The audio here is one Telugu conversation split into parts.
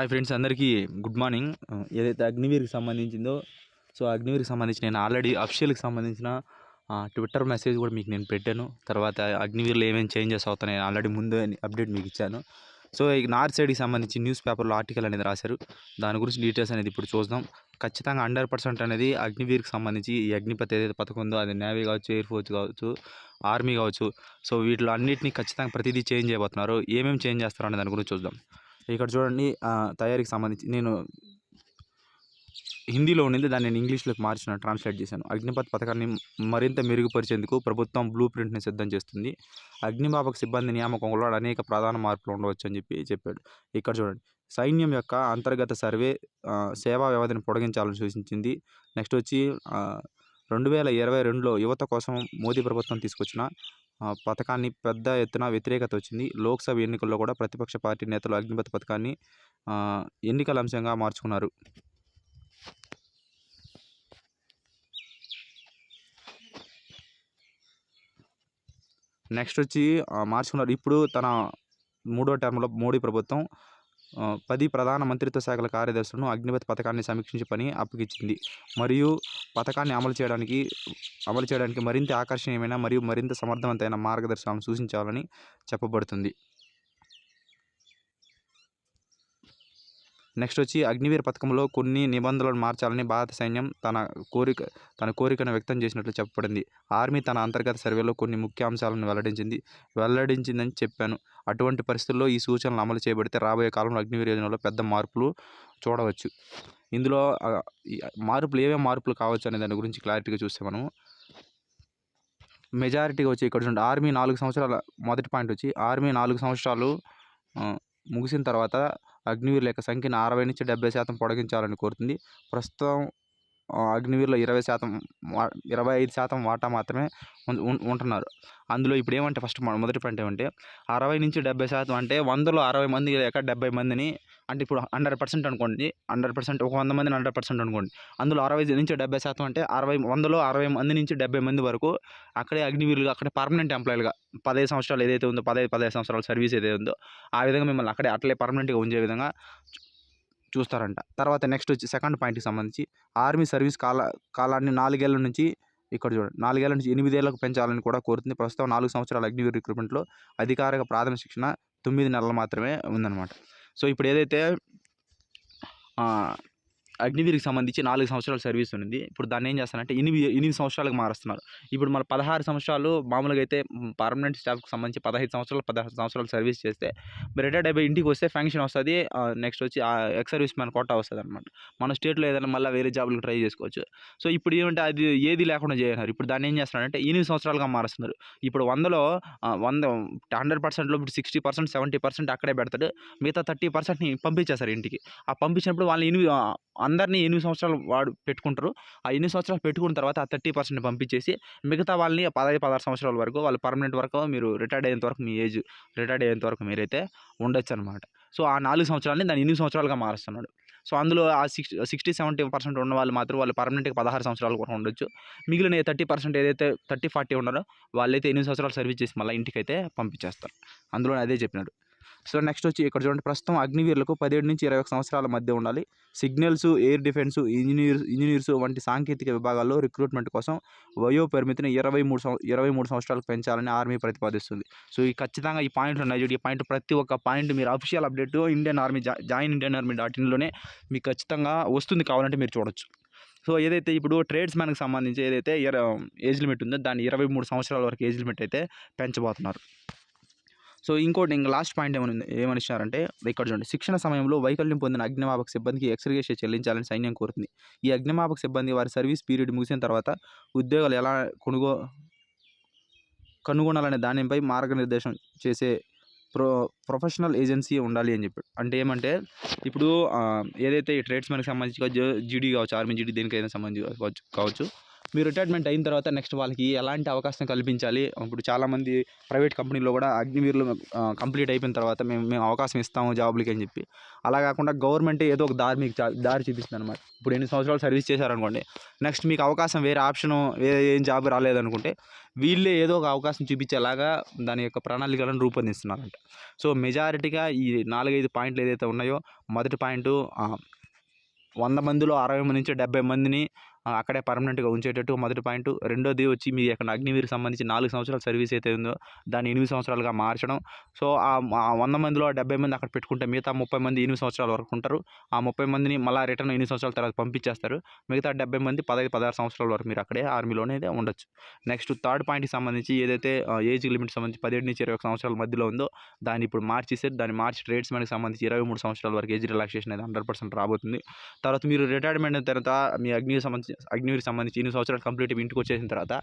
హాయ్ ఫ్రెండ్స్ అందరికీ గుడ్ మార్నింగ్ ఏదైతే అగ్నివీర్కి సంబంధించిందో సో అగ్నివీర్కి సంబంధించి నేను ఆల్రెడీ అఫిషియల్కి సంబంధించిన ట్విట్టర్ మెసేజ్ కూడా మీకు నేను పెట్టాను. తర్వాత అగ్నివీర్లో ఏమేమి చేంజెస్ అవుతున్నాయి నేను ఆల్రెడీ ముందు అప్డేట్ మీకు ఇచ్చాను. సో ఈ నార్త్ సైడ్కి సంబంధించి న్యూస్ పేపర్లో ఆర్టికల్ అనేది రాశారు. దాని గురించి డీటెయిల్స్ అనేది ఇప్పుడు చూద్దాం. ఖచ్చితంగా హండ్రెడ్ పర్సెంట్ అనేది అగ్నివీర్కి సంబంధించి ఈ అగ్నిపత్ ఏదైతే పథకం ఉందో అది నేవీ కావచ్చు ఎయిర్ ఫోర్స్ కావచ్చు ఆర్మీ కావచ్చు సో వీటిలో అన్నింటినీ ఖచ్చితంగా ప్రతిదీ చేంజ్ చేయబోతున్నారు. ఏమేమి చేంజ్ చేస్తారు అనే దాని గురించి చూద్దాం. ఇక్కడ చూడండి తయారీకి సంబంధించి నేను హిందీలో ఉండింది దాన్ని నేను ఇంగ్లీష్లోకి మార్చిన ట్రాన్స్లేట్ చేశాను. అగ్నిపత్ పథకాన్ని మరింత మెరుగుపరిచేందుకు ప్రభుత్వం బ్లూ ప్రింట్ని సిద్ధం చేస్తుంది. అగ్నిమాపక సిబ్బంది నియామకంలో అనేక ప్రధాన మార్పులు ఉండవచ్చు అని చెప్పి చెప్పాడు. ఇక్కడ చూడండి సైన్యం యొక్క అంతర్గత సర్వే సేవా వ్యవధిని పొడిగించాలని సూచించింది. నెక్స్ట్ వచ్చి రెండు వేల ఇరవై రెండులో యువత కోసం మోదీ ప్రభుత్వం తీసుకొచ్చిన పథకాన్ని పెద్ద ఎత్తున వ్యతిరేకత వచ్చింది. లోక్సభ ఎన్నికల్లో కూడా ప్రతిపక్ష పార్టీ నేతలు అగ్నిపథ్ పథకాన్ని ఎన్నికల అంశంగా మార్చుకున్నారు. నెక్స్ట్ వచ్చి మార్చుకున్నారు. ఇప్పుడు తన మూడో టర్మ్లో మోడీ ప్రభుత్వం పది ప్రధాన మంత్రిత్వ శాఖల కార్యదర్శులను అగ్నిపథ్ పథకాన్ని సమీక్షించే పని అప్పగించింది. మరియు పథకాన్ని అమలు చేయడానికి అమలు చేయడానికి మరింత ఆకర్షణీయమైన మరియు మరింత సమర్థవంతమైన మార్గదర్శకాలను సూచించాలని చెప్పబడుతుంది. నెక్స్ట్ వచ్చి అగ్నివీర్ పథకంలో కొన్ని నిబంధనలను మార్చాలని భారత సైన్యం తన కోరిక తన కోరికను వ్యక్తం చేసినట్లు చెప్పబడింది. ఆర్మీ తన అంతర్గత సర్వేలో కొన్ని ముఖ్య అంశాలను వెల్లడించింది. వెల్లడించిందని చెప్పాను. అటువంటి పరిస్థితుల్లో ఈ సూచనలు అమలు చేయబడితే రాబోయే కాలంలో అగ్నివీర్ యోజనలో పెద్ద మార్పులు చూడవచ్చు. ఇందులో ఈ మార్పులు ఏమేమి మార్పులు కావచ్చు అనే దాని గురించి క్లారిటీగా చూస్తే మనము మెజారిటీగా వచ్చి ఇక్కడ చూడండి. ఆర్మీ నాలుగు సంవత్సరాల మొదటి పాయింట్ వచ్చి ఆర్మీ నాలుగు సంవత్సరాలు ముగిసిన తర్వాత అగ్నివీరుల యొక్క సంఖ్యను అరవై నుంచి డెబ్బై శాతం పొడిగించాలని కోరుతుంది. ప్రస్తుతం అగ్నివీరులో ఇరవై శాతం ఇరవై ఐదు శాతం వాటా మాత్రమే ఉం- ఉం- ఉంటున్నారు. అందులో ఇప్పుడు ఏమంటే ఫస్ట్ మొదటి పాయింట్ ఏమంటే అరవై నుంచి డెబ్బై శాతం అంటే వందలో అరవై మంది లేక డెబ్బై మందిని అంటే ఇప్పుడు హండ్రెడ్ పర్సెంట్ అనుకోండి హండ్రెడ్ పర్సెంట్ ఒక వంద మందిని హండ్రెడ్ పర్సెంట్ అనుకోండి. అందులో అరవై నుంచి డెబ్బై శాతం అంటే అరవై వందలో అరవై మంది నుంచి డెబ్బై మంది వరకు అక్కడే అగ్నివీరులుగా అక్కడే పర్మనెంట్ ఎంప్లాయీలుగా పదహైదు సంవత్సరాలు ఏదైతే ఉందో పదహైదు పదహైదు సంవత్సరాల సర్వీస్ ఏదైతే ఉందో ఆ విధంగా మిమ్మల్ని అక్కడే అట్లే పర్మనెంట్గా ఉంచే విధంగా చూస్తారంట. తర్వాత నెక్స్ట్ వచ్చి సెకండ్ పాయింట్కి సంబంధించి ఆర్మీ సర్వీస్ కాల కాలాన్ని నాలుగేళ్ళ నుంచి ఇక్కడ చూడండి నాలుగేళ్ళ నుంచి ఎనిమిదేళ్ళకు పెంచాలని కూడా కోరుతుంది. ప్రస్తుతం నాలుగు సంవత్సరాల అగ్నివీర్ రిక్రూట్మెంట్లో అధికారిక ప్రాథమిక శిక్షణ తొమ్మిది నెలలు మాత్రమే ఉందన్నమాట. సో ఇప్పుడు ఏదైతే ఆ, అగ్నివీర్కి సంబంధించి నాలుగు సంవత్సరాల సర్వీస్ ఉంది ఇప్పుడు దాన్ని ఏం చేస్తారంటే ఎనిమిది ఎనిమిది సంవత్సరాలకు మారుస్తున్నారు. ఇప్పుడు మన పదహారు సంవత్సరాలు మామూలుగా అయితే పర్మనెంట్ స్టాఫ్కి సంబంధించి పదహైదు సంవత్సరాలు పదహారు సంవత్సరాలు సర్వీస్ చేస్తే రిటైర్డ్ అయిపోయి ఇంటికి వస్తే ఫంక్షన్ వస్తుంది నెక్స్ట్ వచ్చి ఎక్స్ సర్వీస్ మ్యాన్ కోటా వస్తుంది అనమాట మన స్టేట్లో ఏదైనా మళ్ళీ వేరే జాబ్లకు ట్రై చేసుకోవచ్చు. సో ఇప్పుడు ఏమంటే అది ఏది లేకుండా చేయన్నారు ఇప్పుడు దాన్ని ఏం చేస్తున్నారంటే ఎనిమిది సంవత్సరాలుగా మారుస్తున్నారు. ఇప్పుడు వందలో వంద హండ్రెడ్ పర్సెంట్లో ఇప్పుడు సిక్స్టీ పర్సెంట్ సెవెంటీ పర్సెంట్ అక్కడే పెడతాడు. మిగతా థర్టీ పర్సెంట్ని పంపించేస్తారు ఇంటికి. ఆ పంపించినప్పుడు వాళ్ళు ఎనిమిది అందరినీ ఎనిమిది సంవత్సరాలు వాడు పెట్టుకుంటారు. ఆ ఎనిమిది సంవత్సరాలు పెట్టుకున్న తర్వాత ఆ థర్టీ పర్సెంట్ పంపించేసి మిగతా వాళ్ళని పదహైదు పదహారు సంవత్సరాల వరకు వాళ్ళు పర్మనెంట్ వరకు మీరు రిటైర్డ్ అయ్యేంత వరకు మీ ఏజ్ రిటైర్డ్ అయ్యేంత వరకు మీరైతే ఉండొచ్చు అనమాట సో ఆ నాలుగు సంవత్సరాలని దాన్ని ఎనిమిది సంవత్సరాలుగా మారుస్తున్నాడు. సో అందులో ఆ సిక్స్ సిక్స్టీ సెవెంటీ పర్సెంట్ ఉన్న వాళ్ళు మాత్రం వాళ్ళు పర్మనెంట్గా పదహారు సంవత్సరాలు కూడా ఉండొచ్చు. మిగిలిన థర్టీ పర్సెంట్ ఏదైతే థర్టీ ఫార్టీ ఉన్నారో వాళ్ళైతే ఎనిమిది సంవత్సరాలు సర్వీస్ చేసి మళ్ళీ ఇంటికి అయితే పంపించేస్తారు. అందులో అదే చెప్పినాడు. సో నెక్స్ట్ వచ్చి ఇక్కడ చూడండి ప్రస్తుతం అగ్నివీరులకు పదిహేడు నుంచి ఇరవై సంవత్సరాల మధ్య ఉండాలి. Signals air defence engineers engineers వంటి సాంకేతిక విభాగాల్లో రిక్రూట్మెంట్ కోసం వయో పరిమితిని ఇరవై మూడు ఇరవై మూడు సంవత్సరాలకు పెంచాలని ఆర్మీ ప్రతిపాదిస్తుంది. సో ఈ ఖచ్చితంగా ఈ పాయింట్లు ఉన్నాయి చూడు ఈ పాయింట్ ప్రతి ఒక్క పాయింట్ మీరు official update Indian army join Indian army dot ఇన్లోనే మీకు ఖచ్చితంగా వస్తుంది కావాలంటే మీరు చూడొచ్చు. సో ఏదైతే ఇప్పుడు ట్రేడ్స్ మ్యాన్కి సంబంధించి ఏదైతే ఇర- ఏజ్ లిమిట్ ఉందో దాన్ని ఇరవై మూడు సంవత్సరాల వరకు ఏజ్ లిమిట్ అయితే పెంచబోతున్నారు. సో ఇంకోటి ఇంకా లాస్ట్ పాయింట్ ఏమని ఏమని ఇచ్చారంటే ఇక్కడ చూడండి శిక్షణ సమయంలో వైకల్యం పొందిన అగ్నిమాపక సిబ్బందికి ఎక్స్రిగేషన్ చెల్లించాలని సైన్యం కోరుతుంది. ఈ అగ్నిమాపక సిబ్బంది వారి సర్వీస్ పీరియడ్ ముగిసిన తర్వాత ఉద్యోగాలు ఎలా కొనుగో కనుగొనాలనే దానిపై మార్గనిర్దేశం చేసే ప్రో ప్రొఫెషనల్ ఏజెన్సీ ఉండాలి అని చెప్పాడు అంటే ఏమంటే ఇప్పుడు ఏదైతే ఈ ట్రేడ్స్ మనకి సంబంధించి జీడీ కావచ్చు ఆర్మీ జీడీ దేనికైనా సంబంధించి కావచ్చు కావచ్చు మీరు రిటైర్మెంట్ అయిన తర్వాత నెక్స్ట్ వాళ్ళకి ఎలాంటి అవకాశం కల్పించాలి? ఇప్పుడు చాలామంది ప్రైవేట్ కంపెనీలో కూడా అగ్నివీర్లు కంప్లీట్ అయిపోయిన తర్వాత మేము మేము అవకాశం ఇస్తాము జాబులకి అని చెప్పి. అలా కాకుండా గవర్నమెంట్ ఏదో ఒక దారి మీకు దారి చూపిస్తుంది అనమాట ఇప్పుడు ఎన్ని సంవత్సరాలు సర్వీస్ చేశారనుకోండి నెక్స్ట్ మీకు అవకాశం వేరే ఆప్షన్ వేరే ఏం జాబ్ రాలేదనుకుంటే వీళ్ళే ఏదో ఒక అవకాశం చూపించేలాగా దాని యొక్క ప్రణాళికలను రూపొందిస్తున్నారంట. సో మెజారిటీగా ఈ నాలుగైదు పాయింట్లు ఏదైతే ఉన్నాయో మొదటి పాయింట్ వంద మందిలో అరవై మంది నుంచి డెబ్బై మందిని అక్కడే పర్మనెంట్గా ఉంచేటట్టు మొదటి పాయింట్. రెండోది వచ్చి మీ యొక్క అగ్నివీరికి సంబంధించి నాలుగు సంవత్సరాల సర్వీస్ అయితే ఉందో దాన్ని ఎనిమిది సంవత్సరాలుగా మార్చడం. సో ఆ వంద మందిలో డెబ్బై మంది అక్కడ పెట్టుకుంటే మిగతా ముప్పై మంది ఎనిమిది సంవత్సరాల వరకు ఉంటారు. ఆ ముప్పై మందిని మళ్ళీ రిటర్న్ ఎనిమిది సంవత్సరాల తర్వాత పంపించేస్తారు. మిగతా డెబ్బై మంది పదహైదు పదహారు సంవత్సరాల వరకు మీరు అక్కడే ఆర్మీలోనే ఉండొచ్చు. నెక్స్ట్ థర్డ్ పాయింట్కి సంబంధించి ఏదైతే ఏజ్ లిమిట్ సంబంధించి పదిహేడు నుంచి ఇరవై ఒక సంవత్సరాల మధ్యలో ఉందో దాన్ని ఇప్పుడు మార్చేసారు దాన్ని మార్చి ట్రేడ్స్ మనకి సంబంధించి ఇరవై మూడు సంవత్సరాల వరకు ఏజ్ రిలాక్సేషన్ అనేది హండ్రెడ్ పర్సెంట్ రాబోతుంది. తర్వాత మీరు రిటైర్మెంట్ అయిన తర్వాత మీ అగ్నికి సంబంధించి అగ్నివీరికి సంబంధించి ఎన్ని సంవత్సరాలు కంప్లీట్ ఇంటికి వచ్చేసిన తర్వాత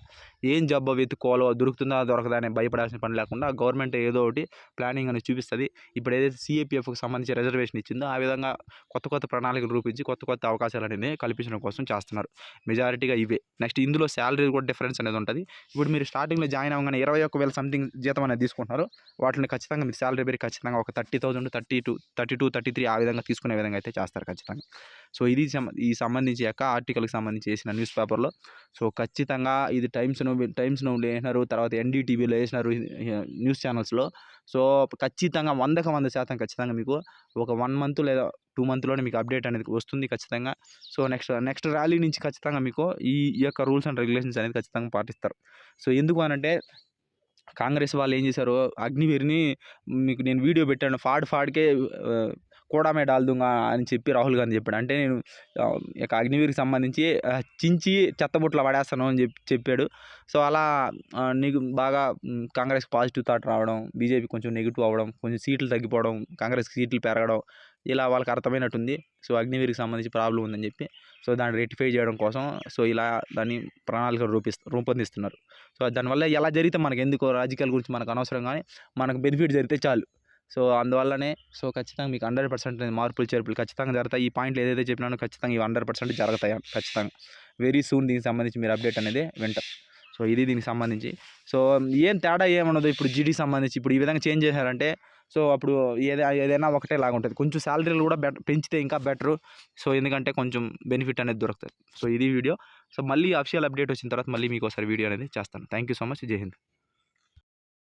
ఏం జాబ్ వెతుక్కోవాలో దొరుకుతుందా దొరకదా అని భయపడాల్సిన పని లేకుండా గవర్నమెంట్ ఏదో ఒకటి ప్లానింగ్ అనేది చూపిస్తుంది. ఇప్పుడు ఏదైతే సిఏపిఎఫ్కి సంబంధించి రిజర్వేషన్ ఇచ్చిందో ఆ విధంగా కొత్త కొత్త ప్రణాళికలు రూపించి కొత్త కొత్త అవకాశాలు అనేది కల్పించడం కోసం చేస్తున్నారు. మెజారిటీగా ఇవే. నెక్స్ట్ ఇందులో శాలరీ కూడా డిఫరెన్స్ అనేది ఉంటుంది. ఇప్పుడు మీరు స్టార్టింగ్లో జాయిన్ అవ్వగానే ఇరవై ఒక్క వేల సంథింగ్ జీతం అనేది తీసుకుంటున్నారు. వాటిని ఖచ్చితంగా మీరు శాలరీ పేరు ఖచ్చితంగా ఒక thirty thousand thirty two thirty two thirty three ఆ విధంగా తీసుకునే విధంగా అయితే చేస్తారు ఖచ్చితంగా. సో ఇది ఈ సంబంధించి యొక్క ఆర్టికల్కి సంబంధించి వేసిన న్యూస్ పేపర్లో. సో ఖచ్చితంగా ఇది టైమ్స్ టైమ్స్ నువ్వు వేసినారు తర్వాత ఎన్డీటీవీలో వేసినారు న్యూస్ ఛానల్స్లో. సో ఖచ్చితంగా వందకు వంద శాతం ఖచ్చితంగా మీకు ఒక వన్ మంత్ లేదా టూ మంత్లోనే మీకు అప్డేట్ అనేది వస్తుంది ఖచ్చితంగా. సో నెక్స్ట్ నెక్స్ట్ ర్యాలీ నుంచి ఖచ్చితంగా మీకు ఈ ఈ యొక్క రూల్స్ అండ్ రెగ్యులేషన్స్ అనేది ఖచ్చితంగా పాటిస్తారు. సో ఎందుకు అనంటే కాంగ్రెస్ వాళ్ళు ఏం చేశారు అగ్నివీర్ని మీకు నేను వీడియో పెట్టాను ఫాడ్ ఫాడ్కే కోడా మే డాల్ దుంగా అని చెప్పి రాహుల్ గాంధీ చెప్పాడు. అంటే నేను ఇక యొక్క అగ్నివీర్కి సంబంధించి చించి చెత్తబుట్లో పడేస్తాను అని చెప్పి చెప్పాడు. సో అలా నీకు బాగా కాంగ్రెస్ పాజిటివ్ థాట్ రావడం బీజేపీ కొంచెం నెగిటివ్ అవ్వడం కొంచెం సీట్లు తగ్గిపోవడం కాంగ్రెస్కి సీట్లు పెరగడం ఇలా వాళ్ళకి అర్థమైనట్టుంది. సో అగ్నివీరికి సంబంధించి ప్రాబ్లం ఉందని చెప్పి సో దాన్ని రెక్టిఫై చేయడం కోసం సో ఇలా దాన్ని ప్రణాళిక రూపిస్తు రూపొందిస్తున్నారు. సో దానివల్ల ఎలా జరిగితే మనకు ఎందుకో రాజకీయాల గురించి మనకు అనవసరం కానీ మనకు బెనిఫిట్ జరిగితే చాలు. సో అందువల్లనే సో ఖచ్చితంగా మీకు హండ్రెడ్ పర్సెంట్ మార్పులు చేర్పులు ఖచ్చితంగా జరుగుతాయి. ఈ పాయింట్లు ఏదైతే చెప్పినానో ఖచ్చితంగా ఇవి హండ్రెడ్ పర్సెంట్ జరుగుతాయి. ఖచ్చితంగా. వెరీ సూన్ దీనికి సంబంధించి మీరు అప్డేట్ అనేది వింటారు సో ఇది దీనికి సంబంధించి. సో ఏం తేడా ఏమన్నదో ఇప్పుడు జీడీ సంబంధించి ఇప్పుడు ఈ విధంగా చేంజ్ చేశారంటే సో అప్పుడు ఏదైనా ఏదైనా ఒకటే లాగా ఉంటుంది. కొంచెం శాలరీలు కూడా బెటర్ పెంచితే ఇంకా బెటరు. సో ఎందుకంటే కొంచెం బెనిఫిట్ అనేది దొరుకుతుంది. సో ఇది వీడియో. సో మళ్ళీ అఫిషియల్ అప్డేట్ వచ్చిన తర్వాత మళ్ళీ మీకు ఒకసారి వీడియో అనేది చేస్తాను. థ్యాంక్ యూ సో మచ్ జై హింద్.